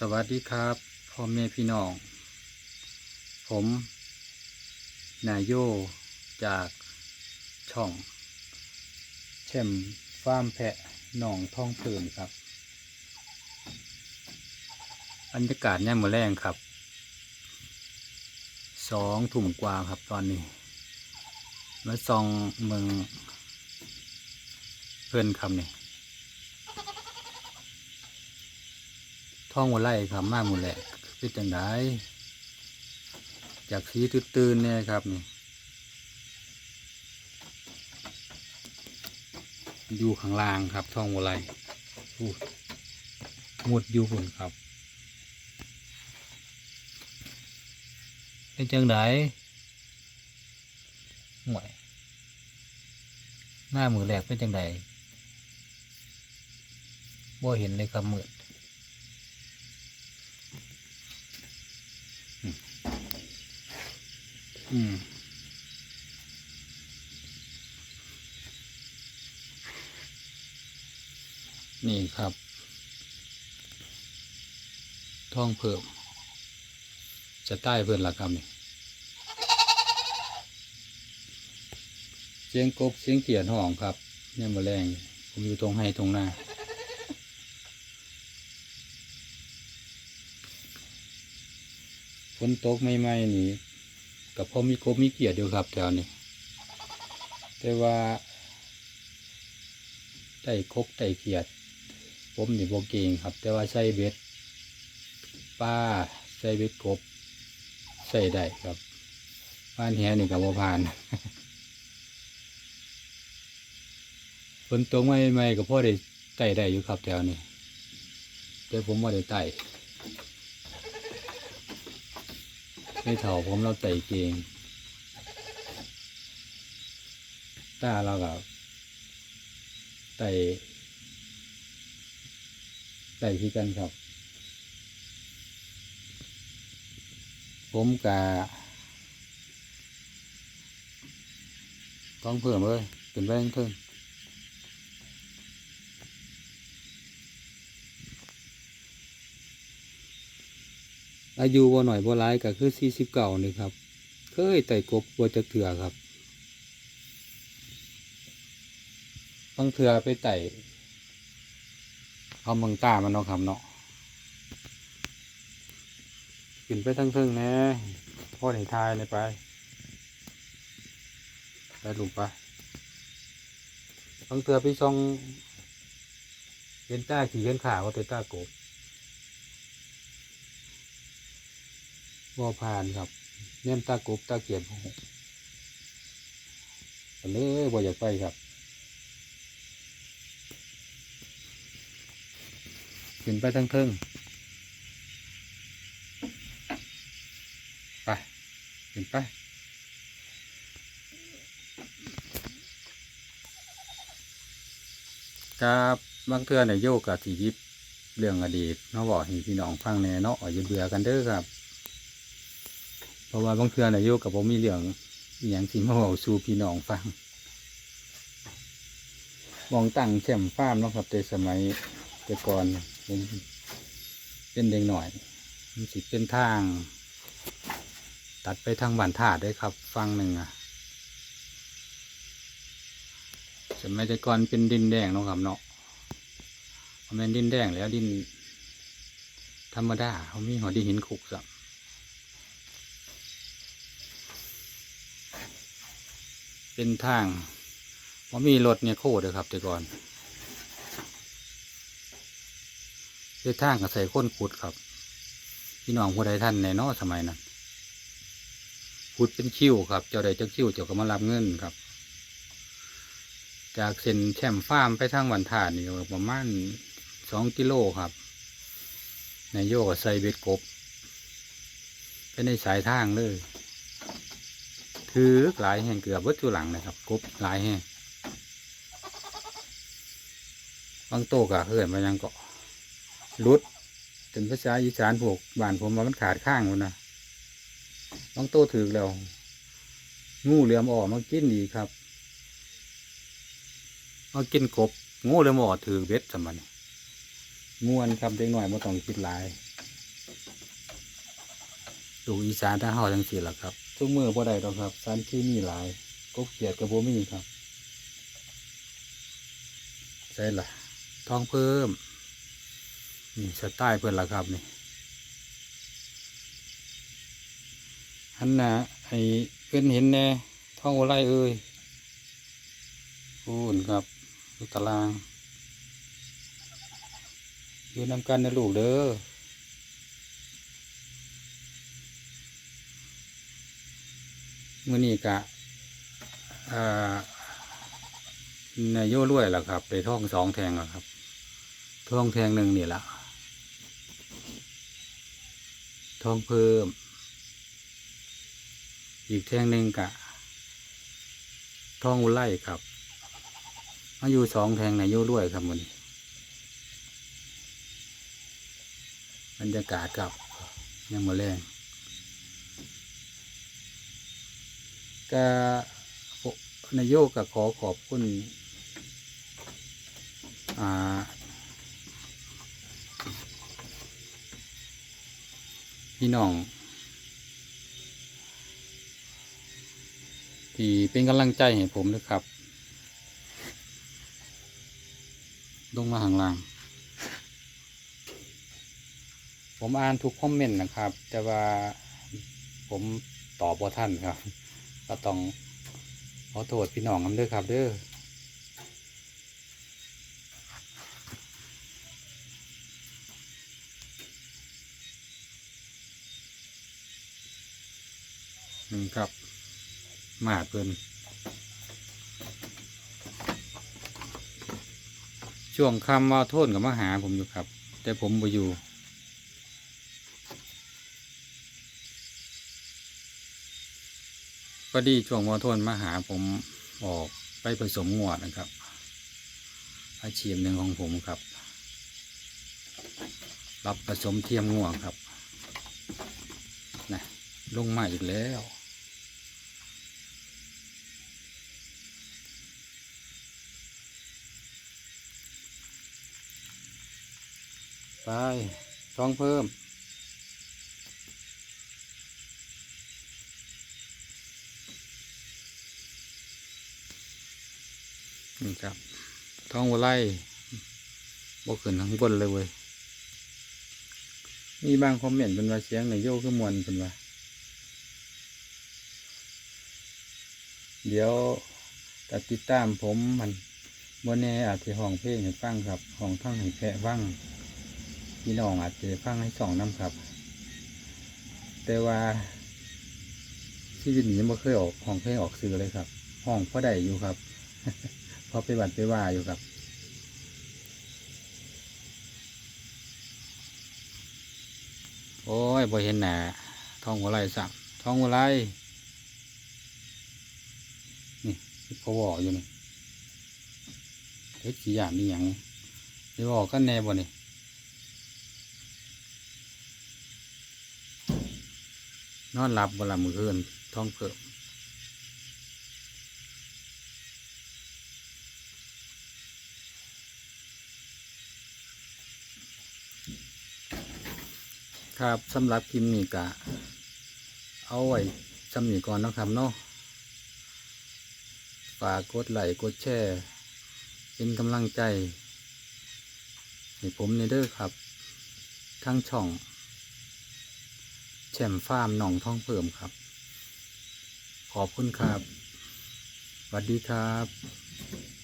สวัสดีครับพ่อแม่พี่น้อง ผมนายโยจากช่องเชมฟาร์มแพะหนองท้องปืนครับบรรยากาศแน่มือแรงครับสองถุ่มกว่าครับตอนนี้มาซองเมืองเพื่อนคำนี่ ท้องวัวไล่ครับมากหมดแหละเป็นจังไดจากสีตื่นๆเนี่ยครับนี่อยู่ข้างล่างครับท้องวัวไล่พูดหมดอยู่หุ่นครับเป็นจังไดหวยหน้ามือแหลกเป็นจังไดบ่เห็นเลยครับมืด อืมนี่ครับ ท่องเพิ่ม จะใต้เพื่อนละครับนี่เสียงกบเสียงเขียนห้องครับเนี่ยมาแรงผมอยู่ตรงให้ตรงหน้าฝนตกไม่ไม่ๆนี่ กับพ่อมีกบมีเกียรติอยู่ครับแถวนี้ แต่ว่าไต่กบไต่เกียดผมนี่บเก่งครับ แต่ว่าใส่เบ็ดป้าใส่เบ็ดกบใส่ได้ครับบ้านแหนี่กับบ่ผ่านฝนตกไม่ไม่ๆกับพ่อได้ไต่ได้อยู่ครับแถวนี้แต่ผมว่าได้ไต่ ไม่เถ่าผมเราไต่เกงตาเรากับไต่ไต่ที่กันครับ ผมกะต้องเพิ่มเลยเป็นแบงเพิ่ม อายุบ่หน่อยบ่ร้ายก็คือสี่สิบเก้านี่ครับ เคยไต่กบบัวจะเถื่อครับบางเถื่อไปไต่เอาเมืองตามันเนาะครับเนาะขึ้นไปทั้งเทิงแน่พ่อในทายเลยไปไปหลุงไปบางเถื่อไปซองเห็นต้าขี่เห็นขาว่าแต่ต้ากบ บ่ผ่านครับเน่นตากรุบตาเกียบเลยบ่อยากไปครับ ขึ้นไปทั้งเทิงไปขึ้นไปกับบางเทื่อเนี่ยโยกกับทียิบเรื่องอดีตเนาะบอกให้พี่น้องฟังแน่เนาะอย่าเบื่อกันเด้อครับ ราะว่าบางเทื่อเนี่ยโยกกับผมมีเรื่องอหย่างที่มาบอกสู่พี่น้องฟังมองตั้งแคมป์ฟาร์มนะครับแต่สมัยแต่ก่อนผมเป็นเด็กหน่อยมันสิเป็นทาง ตัดไปทางบ้านถาดด้วยครับ ฟังหนึ่งอะสมัยแต่ก่อนเป็นดินแดงนะครับเนาะมันเป็นดินแดงแล้วดิน ธรรมดาเขามีหัวดินหินขุกสับ เป็นทางว่ามีรถเนี่ยโคตรเลยครับแต่ก่อนเป็นทางก็ใส่ค้นขุดครับ พี่น้องผู้ใดท่านในนอสมัยนั้นขุดเป็นคิ้วครับ เจ้าใดเจ้าคิ้วเจ้าก็มารับเงินครับ จากเส้นแคมฟาร์มไปทางวันถาดนี่ประมาณสองกิโลครับ ในโยกใส่เบ็ดกบไปในสายทางเลย ถือหลายแห่งเกือบวัตถุหลังนะครับกบหลายแห่งบางโตกะเหินมายังเกาะรุดเป็นภาษาอีสานพวกบ้านผมว่ามันขาดข้างมันนะบางโตถือแล้วงูเหลือมออกมากินดีครับมากินกบงูเหลือมออกถือเบ็ดสมันม่วนครับเด็กหน่อยมาต้องคิดหลายลูอีสานทางเฮาจังซี่ล่ะครับ ทุกมือบ่ได้ดอกครับสันที่มีหลายกบเขียดกับบ่มีครับใช่ล่ะทองเพิ่มนี่สไตล์เพิ่นละครับนี่อันน่ะไอ้เพิ่นเห็นแน่ท้องโอไลเอ้ยพูนครับดูตารางอยู่นำกันในลูกเด้อ มื่อนี้กะนายโย่รวยล่ะครับไปท่องสองแทงแล้วครับท่องแทงหนึ่งนี่ละท่องเพิ่ม อีกแทงหนึ่งกะท่องอุไลครับมาอยู่สองแทงนายโย่รวยครับมันบรรยากาศครับยังมาแรง ก็นายโยกก็ขอขอบคุณอ่าพี่น้อง ที่เป็นกำลังใจให้ผมนะครับ ลงมาข้างล่าง ผมอ่านทุกคอมเมนต์นะครับ แต่ว่าผมตอบบ่ท่านครับ ก็ต้องขอโทษพี่น้องกันด้วยครับเด้อนี่ครับ มาเพิ่นช่วงคำว่าโทษกับมาหาผมอยู่ครับ แต่ผมไปอยู่ อดีช่วงว่าโทนมาหาผมออกไปผสมงวดนะครับ อาชีพหนึ่งของผมครับ รับผสมเทียมงวครับนะลงมาอีกแล้วไปท้องเพิ่ม กับท้องวัวไล่บกขึ้นข้งบนเลยเว้ยมีบางคอมเมนต์เป็นว่าเสียงในโยกขึ้นมวนเป็นว่าเดี๋ยวตัดติดตามผมมันบนแน่อาจจะห้องเพลงให้ฟังครับห้องท่องให้แพะฟังพี่น้องอาจจะฟังให้สองน้ำครับ แต่ว่าชีวิตนี้ไม่เคยออกห้องเพลงออกสื่อเลยครับ ห้องพ่อได้อยู่ครับ พอไปบัดไปว่าอยู่ครับโอ้ยบ่เห็นหนาท้องหัวไหลสักท้องหัวไหลนี่เขาบอกอยู่นี่เฮ็ดกี่อย่างนี่หยังเดี๋ยวบอกกันแน่บ่นี่นอนหลับเวลามือคืนท้องเพิ่ม ครับสำหรับคลิปนี้กะ เอาไว้สำนีก่อนนะครับเนาะฝากกดไลค์กดแชร์เป็นกำลังใจ ให้ผมในเด้อครับ ทั้งช่อง แชมฟาร์มหนองท่องเพิ่มครับ ขอบคุณครับสวัสดีครับ